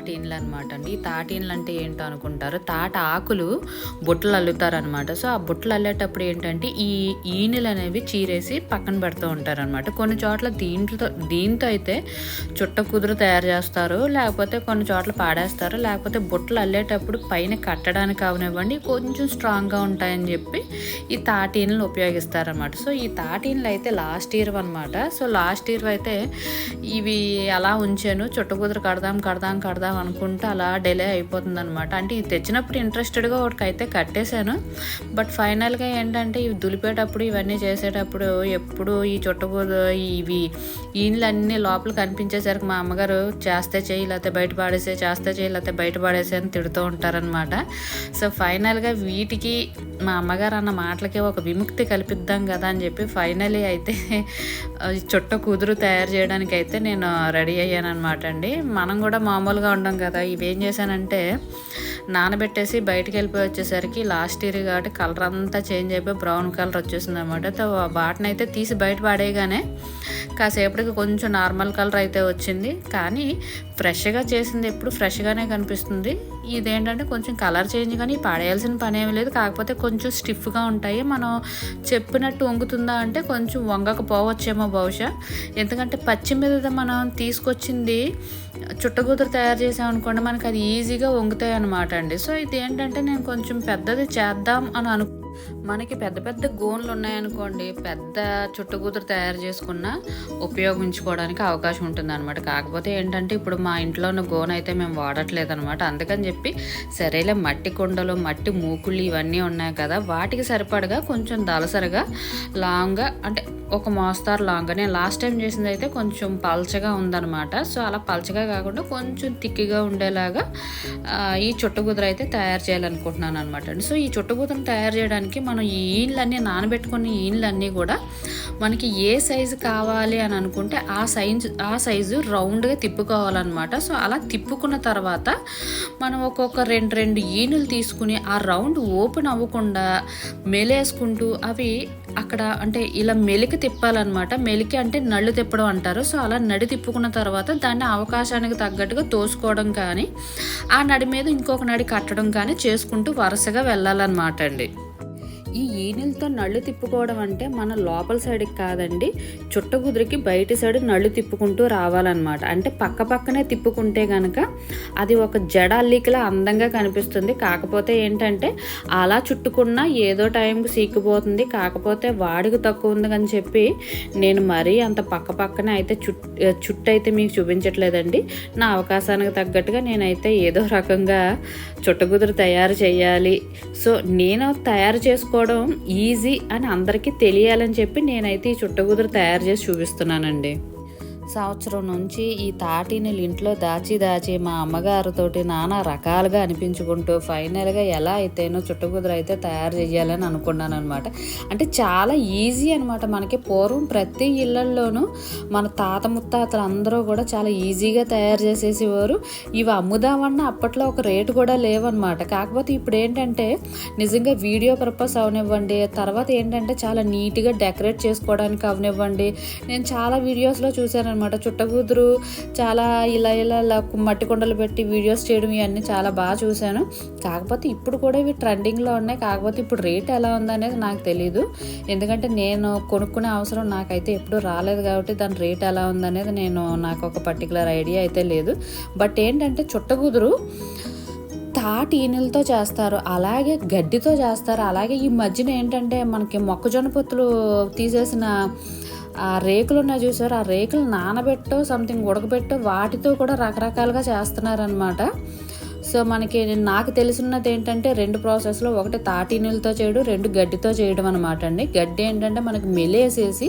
తాటీన్లు అనమాట అండి ఈ అంటే ఏంటో అనుకుంటారు. తాట ఆకులు బుట్టలు అల్లుతారు అనమాట సో ఆ బుట్టలు అల్లేటప్పుడు ఏంటంటే ఈ ఈనెలు అనేవి చీరేసి పక్కన పెడుతూ ఉంటారనమాట. కొన్ని చోట్ల దీంట్లో దీంతో అయితే చుట్ట కుదురు తయారు చేస్తారు లేకపోతే కొన్ని చోట్ల పాడేస్తారు లేకపోతే బుట్టలు అల్లేటప్పుడు పైన కట్టడానికి అవనివ్వండి. కొంచెం స్ట్రాంగ్గా ఉంటాయని చెప్పి ఈ తాటీన్లు ఉపయోగిస్తారనమాట. సో ఈ తాటీన్లు అయితే లాస్ట్ ఇయర్ అనమాట సో లాస్ట్ ఇయర్ అయితే ఇవి అలా ఉంచాను? చుట్టకుదురు కడదాం కడదాం కడదాం అనుకుంటే అలా డిలే అయిపోతుంది అనమాట అంటే ఇది తెచ్చినప్పుడు ఇంట్రెస్టెడ్గా ఒకటికైతే కట్టేశాను. బట్ ఫైనల్గా ఏంటంటే ఇవి దులిపేటప్పుడు ఇవన్నీ చేసేటప్పుడు ఎప్పుడు ఈ చుట్టకూదు ఇవి ఈయనలన్నీ లోపల కనిపించేసరికి మా అమ్మగారు చేస్తే చేయి లేకపోతే బయట పాడేసే చేస్తే చేయి లేకపోతే బయట పాడేసే అని తిడుతూ ఉంటారనమాట సో ఫైనల్గా వీటికి మా అమ్మగారు అన్న మాటలకి ఒక విముక్తి కల్పిద్దాం కదా అని చెప్పి ఫైనలీ అయితే చుట్ట కుదురు తయారు చేయడానికి అయితే నేను రెడీ అయ్యాను అనమాట అండి. మనం కూడా మామూలుగా ఉండం కదా. ఇవేం చేశానంటే నానబెట్టేసి బయటికి వెళ్ళిపోయి వచ్చేసరికి లాస్ట్ ఇయర్ కాబట్టి కలర్ అంతా చేంజ్ అయిపోయి బ్రౌన్ కలర్ వచ్చేసింది అనమాట బాటను అయితే తీసి బయట పడేయగానే కాసేపటికి కొంచెం నార్మల్ కలర్ అయితే వచ్చింది. కానీ ఫ్రెష్గా చేసింది ఎప్పుడు ఫ్రెష్గానే కనిపిస్తుంది. ఇదేంటంటే కొంచెం కలర్ చేంజ్ కానీ పడేయాల్సిన పని ఏమీ లేదు. కాకపోతే కొంచెం స్టిఫ్గా ఉంటాయి. మనం చెప్పినట్టు వంగుతుందా అంటే కొంచెం వంగకపోవచ్చేమో బహుశా. ఎందుకంటే పచ్చి మీద మనం తీసుకొచ్చింది చుట్టకూతురు తయారు చేసామనుకోండి మనకి అది ఈజీగా వంగుతాయి అనమాట అండి. సో ఇది ఏంటంటే నేను కొంచెం పెద్దది చేద్దాం అని అను మనకి పెద్ద పెద్ద గోన్లు ఉన్నాయనుకోండి పెద్ద చుట్టుకూతురు తయారు చేసుకున్న ఉపయోగించుకోవడానికి అవకాశం ఉంటుంది అనమాట కాకపోతే ఏంటంటే ఇప్పుడు మా ఇంట్లో ఉన్న గోన్ అయితే మేము వాడట్లేదు అనమాట అందుకని చెప్పి సరేలే మట్టి కుండలు మట్టి మూకుళ్ళు ఇవన్నీ ఉన్నాయి కదా వాటికి సరిపడగా కొంచెం దలసరిగా లాంగ్గా అంటే ఒక మోస్తారు లాంగ్ నేను లాస్ట్ టైం చేసింది అయితే కొంచెం పల్చగా ఉందన్నమాట. సో అలా పల్చగా కాకుండా కొంచెం తిక్కిగా ఉండేలాగా ఈ చుట్టగుదురు అయితే తయారు చేయాలనుకుంటున్నాను అనమాట సో ఈ చుట్టగుదురుని తయారు చేయడానికి మనం ఈ ఈన్లన్నీ నానబెట్టుకున్న ఈన్లన్నీ కూడా మనకి ఏ సైజు కావాలి అని అనుకుంటే ఆ సైజు ఆ సైజు రౌండ్గా తిప్పుకోవాలన్నమాట. సో అలా తిప్పుకున్న తర్వాత మనం ఒక్కొక్క రెండు రెండు ఈనులు తీసుకుని ఆ రౌండ్ ఓపెన్ అవ్వకుండా మెలేసుకుంటూ అవి అక్కడ అంటే ఇలా మెలికి తిప్పాలన్నమాట. మెలికి అంటే నళ్ళు తిప్పడం అంటారు. సో అలా నడి తిప్పుకున్న తర్వాత దాన్ని అవకాశానికి తగ్గట్టుగా తోసుకోవడం కానీ ఆ నడి మీద ఇంకొక నడి కట్టడం కానీ చేసుకుంటూ వరుసగా వెళ్ళాలన్నమాట అండి. ఈ ఈనెలతో నళ్ళు తిప్పుకోవడం అంటే మన లోపల సైడ్కి కాదండి చుట్టకుదురికి బయటి సైడ్ నళ్ళు తిప్పుకుంటూ రావాలన్నమాట. అంటే పక్క పక్కనే తిప్పుకుంటే కనుక అది ఒక జడ అల్లికలా అందంగా కనిపిస్తుంది. కాకపోతే ఏంటంటే అలా చుట్టుకున్నా ఏదో టైంకి సీకిపోతుంది. కాకపోతే వాడికి తక్కువ ఉంది అని చెప్పి నేను మరీ అంత పక్క పక్కనే అయితే చుట్ చుట్టు అయితే మీకు చూపించట్లేదండి. నా అవకాశానికి తగ్గట్టుగా నేనైతే ఏదో రకంగా చుట్టకుదురు తయారు చేయాలి. సో నేను తయారు చేసుకో చేసుకోవడం ఈజీ అని అందరికీ తెలియాలని చెప్పి నేనైతే ఈ చుట్టకుదురు తయారు చేసి చూపిస్తున్నానండి. సంవత్సరం నుంచి ఈ తాటిని ఇంట్లో దాచి దాచి మా అమ్మగారితోటి నానా రకాలుగా అనిపించుకుంటూ ఫైనల్గా ఎలా అయితేనో చుట్టుకుదురు అయితే తయారు చేయాలని అనుకున్నాను అనమాట అంటే చాలా ఈజీ అనమాట మనకి. పూర్వం ప్రతి ఇళ్ళల్లోనూ మన తాత ముత్తాతలు అందరూ కూడా చాలా ఈజీగా తయారు చేసేసేవారు. ఇవి అమ్ముదామన్నా అప్పట్లో ఒక రేటు కూడా లేవన్నమాట. కాకపోతే ఇప్పుడు ఏంటంటే నిజంగా వీడియో పర్పస్ అవనివ్వండి తర్వాత ఏంటంటే చాలా నీట్గా డెకరేట్ చేసుకోవడానికి అవనివ్వండి. నేను చాలా వీడియోస్లో చూశాను అనమాట చుట్టకూతురు చాలా ఇలా ఇలా ఇలా మట్టి కుండలు పెట్టి వీడియోస్ చేయడం ఇవన్నీ చాలా బాగా చూశాను. కాకపోతే ఇప్పుడు కూడా ఇవి ట్రెండింగ్లో ఉన్నాయి. కాకపోతే ఇప్పుడు రేట్ ఎలా ఉందనేది నాకు తెలియదు ఎందుకంటే నేను కొనుక్కునే అవసరం నాకైతే ఎప్పుడు రాలేదు కాబట్టి దాని రేట్ ఎలా ఉందనేది నేను నాకు ఒక పర్టికులర్ ఐడియా అయితే లేదు. బట్ ఏంటంటే చుట్టకుదురు తాటి ఈనెలతో చేస్తారు. అలాగే గడ్డితో చేస్తారు. అలాగే ఈ మధ్యన ఏంటంటే మనకి మొక్కజొన్న పొత్తులు తీసేసిన ఆ రేకులు ఉన్నాయి చూసారు? ఆ రేకులు నానబెట్టో సంథింగ్ ఉడకబెట్టో వాటితో కూడా రకరకాలుగా చేస్తున్నారనమాట సో మనకి నాకు తెలిసినది ఏంటంటే రెండు ప్రాసెస్లో ఒకటి తాటి నీళ్ళతో చేయడం రెండు గడ్డితో చేయడం అనమాట అండి. గడ్డి ఏంటంటే మనకి మెలేసేసి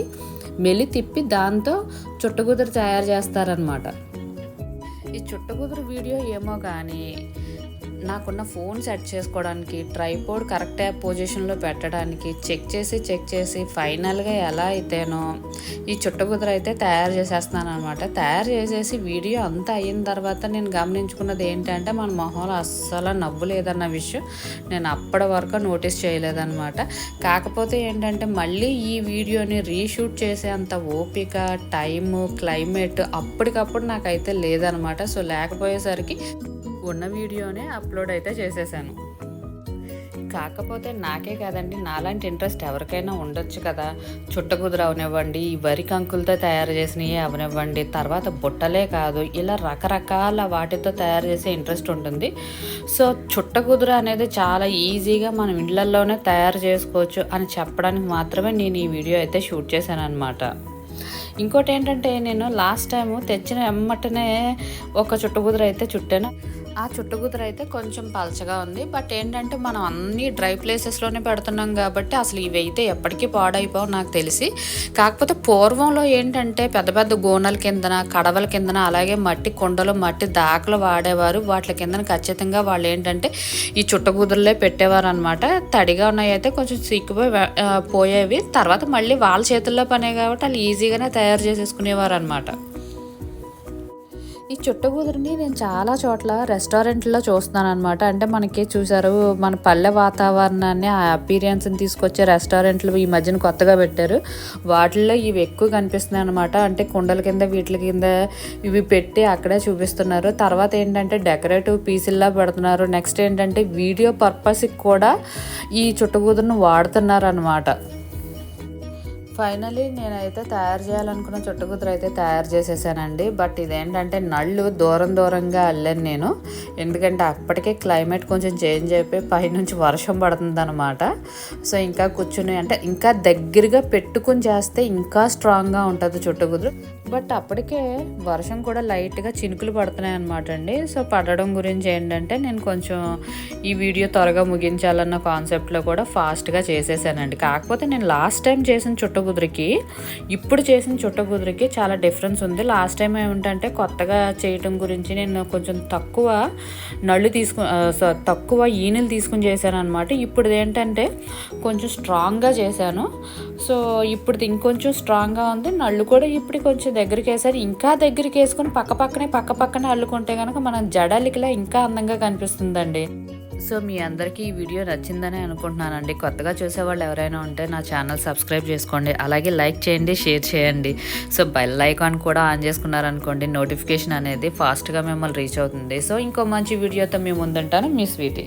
మెలి తిప్పి దాంతో చుట్టకుదురు తయారు చేస్తారనమాట ఈ చుట్టకుదురు వీడియో ఏమో కానీ నాకున్న ఫోన్ సెట్ చేసుకోవడానికి ట్రైపోర్డ్ కరెక్ట్ పొజిషన్లో పెట్టడానికి చెక్ చేసి చెక్ చేసి ఫైనల్గా ఎలా అయితేనో ఈ చుట్టకుదురు అయితే తయారు చేసేస్తున్నాను అనమాట తయారు చేసేసి వీడియో అంతా అయిన తర్వాత నేను గమనించుకున్నది ఏంటంటే మన మొహంలో అస్సలు నవ్వు లేదన్న విషయం నేను అప్పటి వరకు నోటీస్ చేయలేదన్నమాట. కాకపోతే ఏంటంటే మళ్ళీ ఈ వీడియోని రీషూట్ చేసే అంత ఓపిక టైము క్లైమేట్ అప్పటికప్పుడు నాకైతే లేదనమాట సో లేకపోయేసరికి ఉన్న వీడియోనే అప్లోడ్ అయితే చేసేసాను. కాకపోతే నాకే కాదండి నాలాంటి ఇంట్రెస్ట్ ఎవరికైనా ఉండొచ్చు కదా. చుట్టకుదురు అవనివ్వండి ఈ వరి కంకులతో తయారు చేసినవి అవనివ్వండి తర్వాత బుట్టలే కాదు ఇలా రకరకాల వాటితో తయారు చేసే ఇంట్రెస్ట్ ఉంటుంది. సో చుట్టకుదురు అనేది చాలా ఈజీగా మనం ఇళ్ళలోనే తయారు చేసుకోవచ్చు అని చెప్పడానికి మాత్రమే నేను ఈ వీడియో అయితే షూట్ చేశాను అనమాట ఇంకోటి ఏంటంటే నేను లాస్ట్ టైము తెచ్చిన ఎమ్మటనే ఒక చుట్టకుదురు అయితే చుట్టాను. ఆ చుట్టుగుతురు అయితే కొంచెం పలచగా ఉంది. బట్ ఏంటంటే మనం అన్ని డ్రై ప్లేసెస్లోనే పెడుతున్నాం కాబట్టి అసలు ఇవి అయితే ఎప్పటికీ పాడైపోవు నాకు తెలిసి. కాకపోతే పూర్వంలో ఏంటంటే పెద్ద పెద్ద గోనల కిందన కడవల కిందన అలాగే మట్టి కొండలు మట్టి దాకలు వాడేవారు. వాటి కిందన ఖచ్చితంగా వాళ్ళు ఏంటంటే ఈ చుట్టగుదురులే పెట్టేవారు అనమాట తడిగా ఉన్నాయి అయితే కొంచెం సిక్కుపోయి పోయేవి. తర్వాత మళ్ళీ వాళ్ళ చేతుల్లో పనే కాబట్టి వాళ్ళు ఈజీగానే తయారు చేసేసుకునేవారు అనమాట ఈ చుట్టగుదురుని నేను చాలా చోట్ల రెస్టారెంట్లో చూస్తున్నాను అనమాట అంటే మనకి చూసారు మన పల్లె వాతావరణాన్ని ఆ అపీరియన్స్ని తీసుకొచ్చే రెస్టారెంట్లు ఈ మధ్యన కొత్తగా పెట్టారు. వాటిల్లో ఇవి ఎక్కువ కనిపిస్తున్నాయి అనమాట అంటే కుండల కింద వీటి కింద ఇవి పెట్టి అక్కడే చూపిస్తున్నారు. తర్వాత ఏంటంటే డెకరేటివ్ పీసుల్లా పెడుతున్నారు. నెక్స్ట్ ఏంటంటే వీడియో పర్పస్కి కూడా ఈ చుట్టగుదురును వాడుతున్నారు అనమాట ఫైనలీ నేనైతే తయారు చేయాలనుకున్న చుట్టుకుదురు అయితే తయారు చేసేసానండి. బట్ ఇదేంటంటే నళ్ళు దూరం దూరంగా అల్లాను నేను. ఎందుకంటే అప్పటికే క్లైమేట్ కొంచెం చేంజ్ అయిపోయి పైనుంచి వర్షం పడుతుందన్నమాట. సో ఇంకా కూర్చుని అంటే ఇంకా దగ్గరగా పెట్టుకుని చేస్తే ఇంకా స్ట్రాంగ్గా ఉంటుంది చుట్టుకుదురు బట్ అప్పటికే వర్షం కూడా లైట్గా చినుకులు పడుతున్నాయి అనమాట అండి. సో పడడం గురించి ఏంటంటే నేను కొంచెం ఈ వీడియో త్వరగా ముగించాలన్న కాన్సెప్ట్లో కూడా ఫాస్ట్గా చేసేసానండి. కాకపోతే నేను లాస్ట్ టైం చేసిన చుట్టకుదురికి ఇప్పుడు చేసిన చుట్టకుదురికి చాలా డిఫరెన్స్ ఉంది. లాస్ట్ టైం ఏమిటంటే కొత్తగా చేయటం గురించి నేను కొంచెం తక్కువ నళ్ళు తీసుకు తక్కువ ఈనెలు తీసుకుని చేశాను అనమాట ఇప్పుడు ఏంటంటే కొంచెం స్ట్రాంగ్గా చేశాను. సో ఇప్పుడు ఇంకొంచెం స్ట్రాంగ్గా ఉంది. నళ్ళు కూడా ఇప్పుడు కొంచెం దగ్గరికి వేసారు ఇంకా దగ్గరికి వేసుకుని పక్క పక్కనే పక్క పక్కనే అల్లుకుంటే కనుక మనం జడలికిలా ఇంకా అందంగా కనిపిస్తుందండి. సో మీ అందరికీ ఈ వీడియో నచ్చిందని అనుకుంటున్నానండి. కొత్తగా చూసేవాళ్ళు ఎవరైనా ఉంటే నా ఛానల్ సబ్స్క్రైబ్ చేసుకోండి. అలాగే లైక్ చేయండి షేర్ చేయండి. సో బెల్ ఐకాన్ కూడా ఆన్ చేసుకున్నారనుకోండి నోటిఫికేషన్ అనేది ఫాస్ట్గా మిమ్మల్ని రీచ్ అవుతుంది. సో ఇంకో మంచి వీడియోతో మేము ముందుంటాను. మీ స్వీటీ.